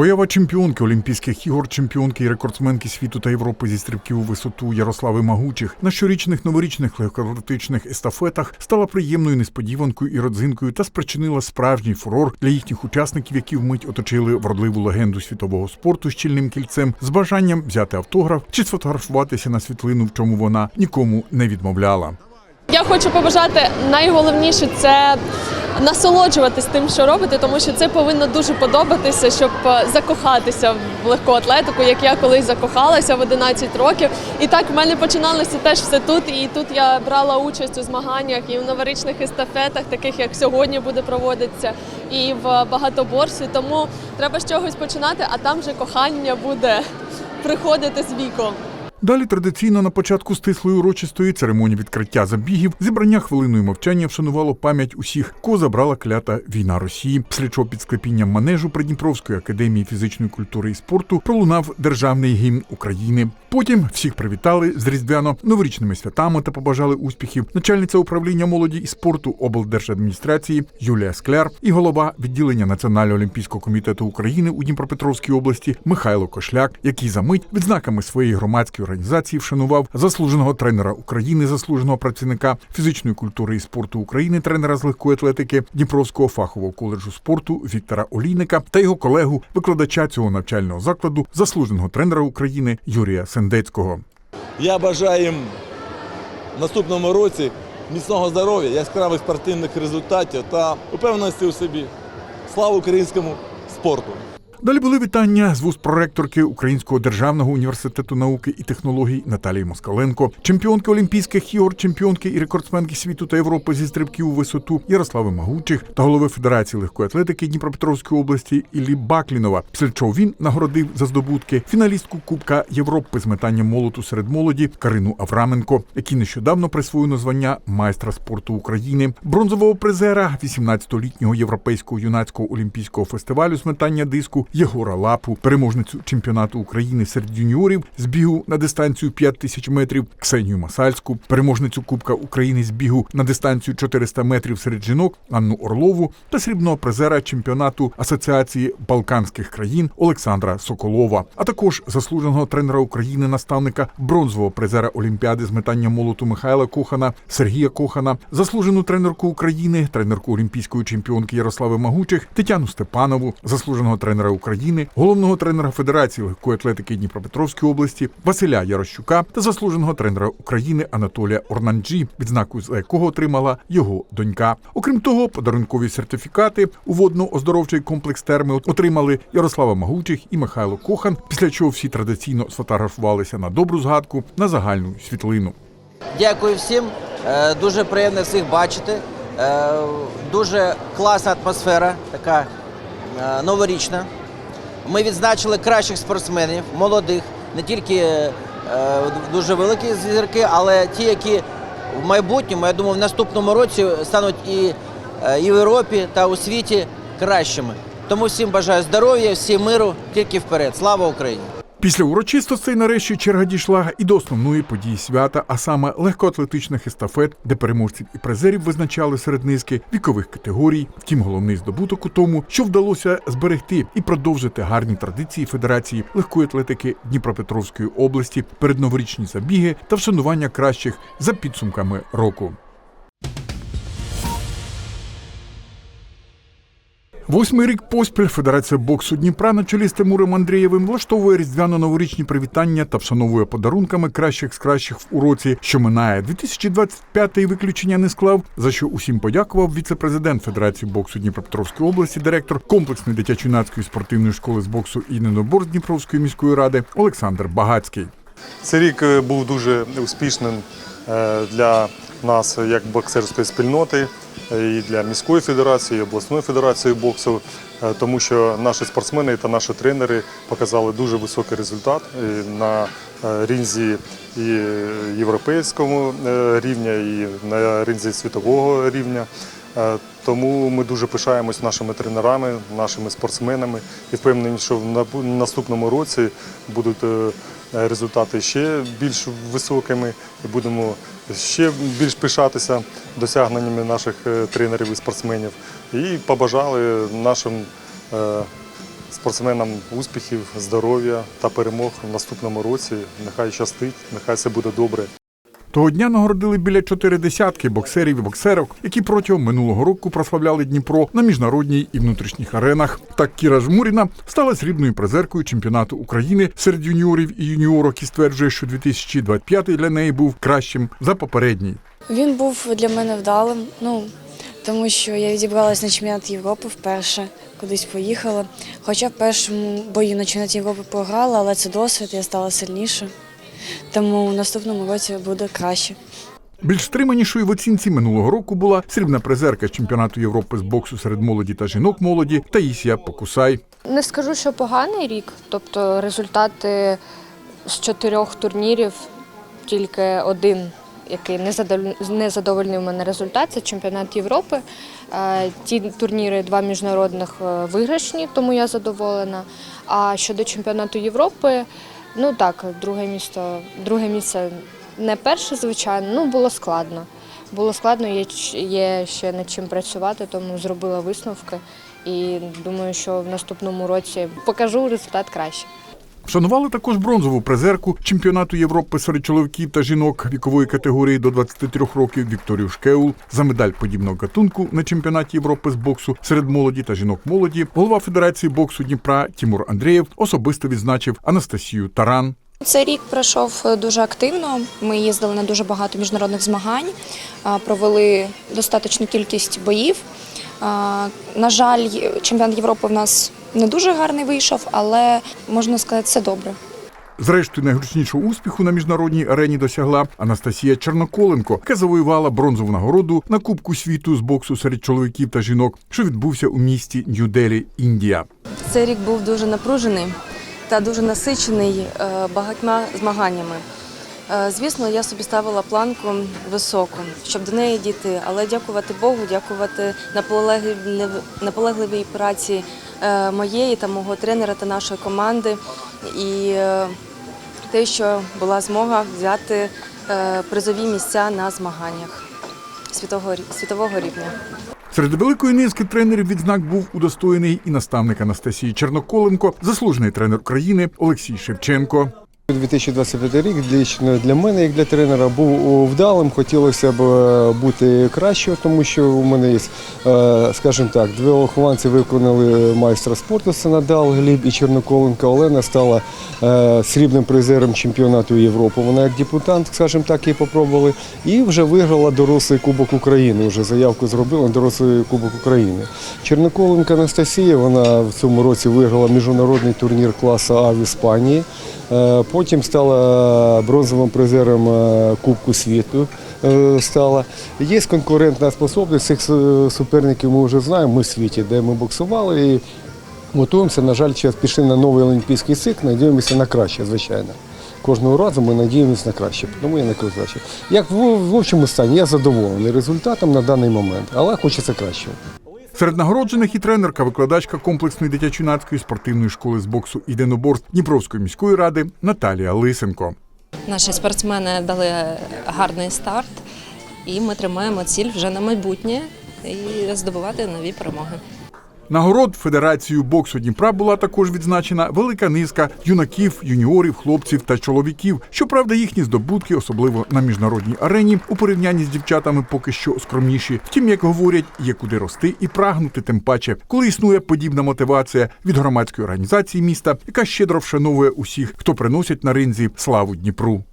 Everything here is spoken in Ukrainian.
Поява чемпіонки Олімпійських ігор, чемпіонки і рекордсменки світу та Європи зі стрибків у висоту Ярослави Магучих на щорічних новорічних легкоатлетичних естафетах стала приємною несподіванкою і родзинкою та спричинила справжній фурор для їхніх учасників, які вмить оточили вродливу легенду світового спорту щільним кільцем з бажанням взяти автограф чи сфотографуватися на світлину, в чому вона нікому не відмовляла. Я хочу побажати найголовніше це насолоджуватись тим, що робите, тому що це повинно дуже подобатися, щоб е, закохатися в легку атлетику, як я колись закохалася в 11 років. І так в мене починалося теж все тут. І тут я брала участь у змаганнях і в новорічних естафетах, таких як сьогодні буде проводитися, і в багатоборстві. Тому треба з чогось починати, а там вже кохання буде приходити з віком. Далі традиційно на початку стислої урочистої церемонії відкриття забігів зібрання хвилиною мовчання вшанувало пам'ять усіх, кого забрала клята війна Росії. Після чого під склепінням манежу Придніпровської академії фізичної культури і спорту пролунав державний гімн України. Потім всіх привітали з різдвяно-новорічними святами та побажали успіхів. Начальниця управління молоді і спорту облдержадміністрації Юлія Скляр і голова відділення Національного олімпійського комітету України у Дніпропетровській області Михайло Кошляк, який за мить відзнаками своєї громадської організації вшанував заслуженого тренера України, заслуженого працівника фізичної культури і спорту України, тренера з легкої атлетики Дніпровського фахового коледжу спорту Віктора Олійника та його колегу, викладача цього навчального закладу, заслуженого тренера України Юрія Сендецького. Я бажаю їм в наступному році міцного здоров'я, яскравих спортивних результатів та упевненості у собі. Слава українському спорту! Далі були вітання з вуст проректорки Українського державного університету науки і технологій Наталії Москаленко, чемпіонки Олімпійських ігор, чемпіонки і рекордсменки світу та Європи зі стрибків у висоту Ярослави Магучих та голови Федерації легкої атлетики Дніпропетровської області Іллі Баклінова. Після чого він нагородив за здобутки фіналістку Кубка Європи з метанням молоту серед молоді Карину Авраменко, який нещодавно присвоєно звання майстра спорту України, бронзового призера 18-літнього європейського юнацького олімпійського фестивалю з метання диску Єгора Лапу, переможницю чемпіонату України серед юніорів з бігу на дистанцію 5 тисяч метрів Ксенію Масальську, переможницю Кубка України з бігу на дистанцію 400 метрів серед жінок Анну Орлову та срібного призера чемпіонату Асоціації Балканських країн Олександра Соколова, а також заслуженого тренера України, наставника бронзового призера Олімпіади з метання молоту Михайла Кохана, Сергія Кохана, заслужену тренерку України, тренерку олімпійської чемпіонки Ярослави Магучих, Тетяну Степанову, заслуженого тренера головного тренера Федерації легкої атлетики Дніпропетровської області Василя Ярощука та заслуженого тренера України Анатолія Орнанджі, відзнаку за якого отримала його донька. Окрім того, подарункові сертифікати у водно-оздоровчий комплекс терми отримали Ярослава Магучих і Михайло Кохан, після чого всі традиційно сфотографувалися на добру згадку на загальну світлину. Дякую всім. Е, Дуже приємно всіх бачити. Е, Дуже класна атмосфера, така е, новорічна. Ми відзначили кращих спортсменів, молодих, не тільки е, дуже великі зірки, але ті, які в майбутньому, я думаю, в наступному році стануть е, і в Європі та у світі кращими. Тому всім бажаю здоров'я, всім миру, тільки вперед. Слава Україні! Після урочистостей нарешті черга дійшла і до основної події свята, а саме легкоатлетичних естафет, де переможців і призерів визначали серед низки вікових категорій. Втім, головний здобуток у тому, що вдалося зберегти і продовжити гарні традиції Федерації легкої атлетики Дніпропетровської області, передноворічні забіги та вшанування кращих за підсумками року. Восьмий рік поспіль Федерація боксу Дніпра на чолі з Тимуром Андрієвим влаштовує різдвяно-новорічні привітання та вшановує подарунками кращих з кращих в уроці, що минає 2025-й виключення не склав. За що усім подякував віце-президент Федерації боксу Дніпропетровської області, директор комплексної дитячо-юнацької спортивної школи з боксу і ненобор Дніпровської міської ради Олександр Багацький. Цей рік е, був дуже успішним е, для нас як боксерської спільноти, е, і для міської федерації, і обласної федерації боксу, е, тому що наші спортсмени та наші тренери показали дуже високий результат е, на ринзі і європейському рівня, і на ринзі світового рівня. Тому ми дуже пишаємось нашими тренерами, нашими спортсменами і впевнені, що в на- наступному році будуть результати ще більш високими і будемо ще більш пишатися досягненнями наших е, тренерів і спортсменів. І побажали нашим е, спортсменам успіхів, здоров'я та перемог в наступному році. Нехай щастить, нехай все буде добре. Того дня нагородили біля чотири десятки боксерів і боксерок, які протягом минулого року прославляли Дніпро на міжнародній і внутрішніх аренах. Так Кіра Жмуріна стала срібною призеркою чемпіонату України серед юніорів і юніорок і стверджує, що 2025 для неї був кращим за попередній. Він був для мене вдалим, ну тому що я відібралась на чемпіонат Європи вперше, кудись поїхала. Хоча в першому бою на чемпіонаті Європи програла, але це досвід, я стала сильніше. Тому в наступному році буде краще. Більш стриманішою в оцінці минулого року була срібна призерка чемпіонату Європи з боксу серед молоді та жінок молоді Таїсія Покусай. Не скажу, що поганий рік. Тобто результати з чотирьох турнірів тільки один, який не задоволь- задовольнив мене результат, це чемпіонат Європи. Е, Ті турніри, два міжнародних е, виграшні, тому я задоволена. А щодо чемпіонату Європи, ну так, друге місто, друге місце не перше, звичайно, ну було складно. Було складно, є, є ще над чим працювати, тому зробила висновки. І думаю, що в наступному році покажу результат краще. Вшанували також бронзову призерку чемпіонату Європи серед чоловіків та жінок вікової категорії до 23 років Вікторію Шкеул за медаль подібного гатунку на чемпіонаті Європи з боксу серед молоді та жінок молоді. Голова Федерації боксу Дніпра Тімур Андрієв особисто відзначив Анастасію Таран. Цей рік пройшов дуже активно. Ми їздили на дуже багато міжнародних змагань, провели достатню кількість боїв. На жаль, чемпіонат Європи в нас не дуже гарний вийшов, але можна сказати, все добре. Зрештою, найгучнішого успіху на міжнародній арені досягла Анастасія Черноколенко, яка завоювала бронзову нагороду на Кубку світу з боксу серед чоловіків та жінок, що відбувся у місті Нью-Делі, Індія. Цей рік був дуже напружений та дуже насичений е, багатьма змаганнями. Е, Звісно, я собі ставила планку високу, щоб до неї дійти, але дякувати Богу, дякувати наполегливій, праці е, моєї та мого тренера та нашої команди і е, те, що була змога взяти призові місця на змаганнях світового світового рівня. Серед великої низки тренерів відзнак був удостоєний і наставник Анастасії Черноколенко, заслужений тренер України Олексій Шевченко. 2025 рік лично для мене, як для тренера, був вдалим. Хотілося б е, бути краще, тому що у мене є, е, скажімо так, дві вихованці виконали майстра спорту Сенадал Гліб і Черноколенко. Олена стала е, срібним призером чемпіонату Європи. Вона як депутант, скажімо так, її попробували. І вже виграла дорослий Кубок України. Вже заявку зробила на дорослий Кубок України. Черноколенко Анастасія, вона в цьому році виграла міжнародний турнір класу А в Іспанії. Е, Потім стала бронзовим призером е, Кубку світу. е, Стала. Є конкурентна способність цих суперників. Ми вже знаємо. Ми в світі, де ми боксували і готуємося. На жаль, зараз пішли на новий олімпійський цикл. Надіємося на краще, звичайно. Кожного разу ми надіємося на краще, тому я на краще. Як в, в общому стані, я задоволений результатом на даний момент, але хочеться кращого. Серед нагороджених і тренерка, викладачка комплексної дитячо-юнацької спортивної школи з боксу і єдиноборств Дніпровської міської ради Наталія Лисенко. Наші спортсмени дали гарний старт, і ми тримаємо ціль вже на майбутнє і здобувати нові перемоги. Нагород Федерацією боксу Дніпра була також відзначена велика низка юнаків, юніорів, хлопців та чоловіків. Щоправда, їхні здобутки, особливо на міжнародній арені, у порівнянні з дівчатами поки що скромніші. Втім, як говорять, є куди рости і прагнути, тим паче, коли існує подібна мотивація від громадської організації міста, яка щедро вшановує усіх, хто приносять на ринзі славу Дніпру.